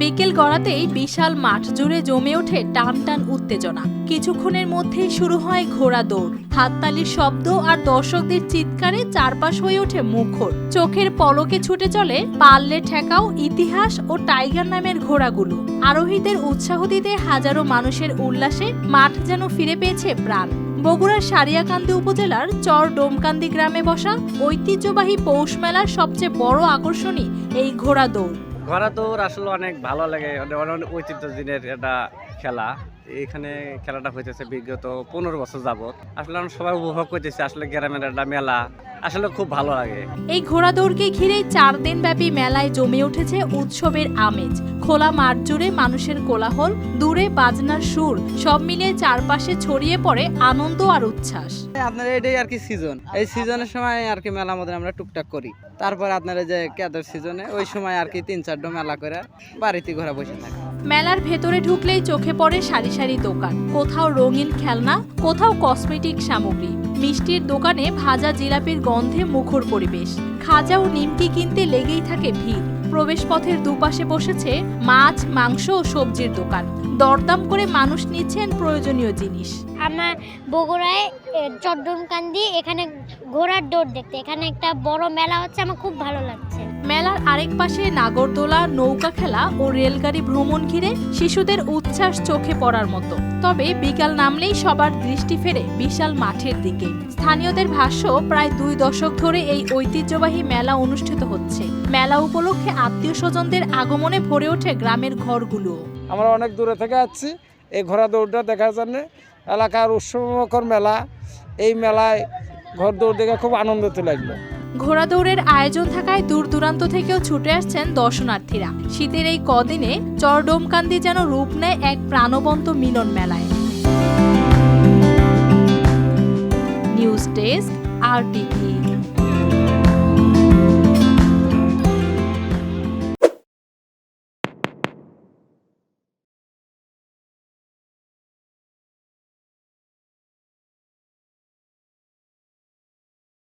বিকেল গড়াতেই বিশাল মাঠ জুড়ে জমে ওঠে টান টান উত্তেজনা। কিছুক্ষণের মধ্যেই শুরু হয় ঘোড়া দৌড়। হাততালির শব্দ আর দর্শকদের চিৎকারে চারপাশ হয়ে ওঠে মুখর। চোখের পলকে ছুটে চলে পাল্লে ঠেকাও ইতিহাস ও টাইগার নামের ঘোড়াগুলো। আরোহীদের উৎসাহ দিতে হাজারো মানুষের উল্লাসে মাঠ যেন ফিরে পেয়েছে প্রাণ। বগুড়ার সারিয়াকান্দি উপজেলার চর ডোমকান্দি গ্রামে বসা ঐতিহ্যবাহী পৌষ মেলার সবচেয়ে বড় আকর্ষণই এই ঘোড়া দৌড়। ঘোড়া দৌড় আসলে অনেক ভালো লাগে অনেক অনেক ঐতিহ্য দিনের একটা খেলা। এখানে খেলাটা হইতেছে বিগত পনেরো বছর যাবত আসলে আমরা সবাই উপভোগ করতেছি, আসলে গ্রামের একটা মেলা। আসলে খুব ভালো লাগে। এই ঘোড়া দৌড়কে ঘিরে চার দিন ব্যাপী মেলায় জমে উঠেছে উৎসবের আমেজ। খোলা মাঠ জুড়ে মানুষের কোলাহল দূরে বাজনার সুর সব মিলিয়ে চারপাশে ছড়িয়ে পড়ে আনন্দ আর উচ্ছ্বাস। আপনার এটাই আর কি সিজন এই সিজনের সময় আর কি মেলা মধ্যে আমরা টুকটাক করি। তারপর আপনারা যে কেদার সিজনে ওই সময় আর কি তিন চারটো মেলা করে বাড়িতে ঘোরা বসে থাকে। মেলার ভেতরে ঢুকলেই চোখে পড়ে সারি সারি দোকান। কোথাও রঙিন খেলনা, কোথাও কসমেটিক সামগ্রী। মিষ্টির দোকানে ভাজা জিলাপির গন্ধে মুখর পরিবেশ। খাজা ও নিমকি কিনতে লেগেই থাকে ভিড়। প্রবেশপথের দুপাশে বসেছে মাছ, মাংস ও সবজির দোকান। দরদাম করে মানুষ নিচ্ছেন প্রয়োজনীয় জিনিস। আমার বগুড়ায় চট্টমকান্দি এখানে ঘোড়ার দৌড় দেখতে। এখানে একটা বড় মেলা হচ্ছে, আমার খুব ভালো লাগছে। মেলার আরেক পাশে নাগরদোলা, নৌকা খেলা ও রেলগাড়ি ভ্রমণ ঘিরে শিশুদের উচ্ছ্বাস চোখে পড়ার মতো। তবে বিকাল নামলেই সবার দৃষ্টি ফেরে বিশাল মাঠের দিকে। স্থানীয়দের ভাষ্য, প্রায় দুই দশক ধরে এই ঐতিহ্যবাহী মেলা অনুষ্ঠিত হচ্ছে। মেলা উপলক্ষে আত্মীয় স্বজনদের আগমনে ভরে ওঠে গ্রামের ঘরগুলো। আমরা অনেক দূরে থেকে আসছি, এই ঘোড়া দৌড়টা দেখার জন্য। এলাকার উৎসবমুখর মেলা, এই মেলায় ঘর দৌড় দেখে খুব আনন্দিত লাগল। ঘোড়া দৌড়ের আয়োজন থাকায় দূর দূরান্ত থেকেও ছুটে আসছেন দর্শনার্থীরা। শীতের এই কদিনে চরডোমকান্দি যেন রূপ নেয় এক প্রাণবন্ত মিলন মেলায়। নিউজ ডেস্ক আর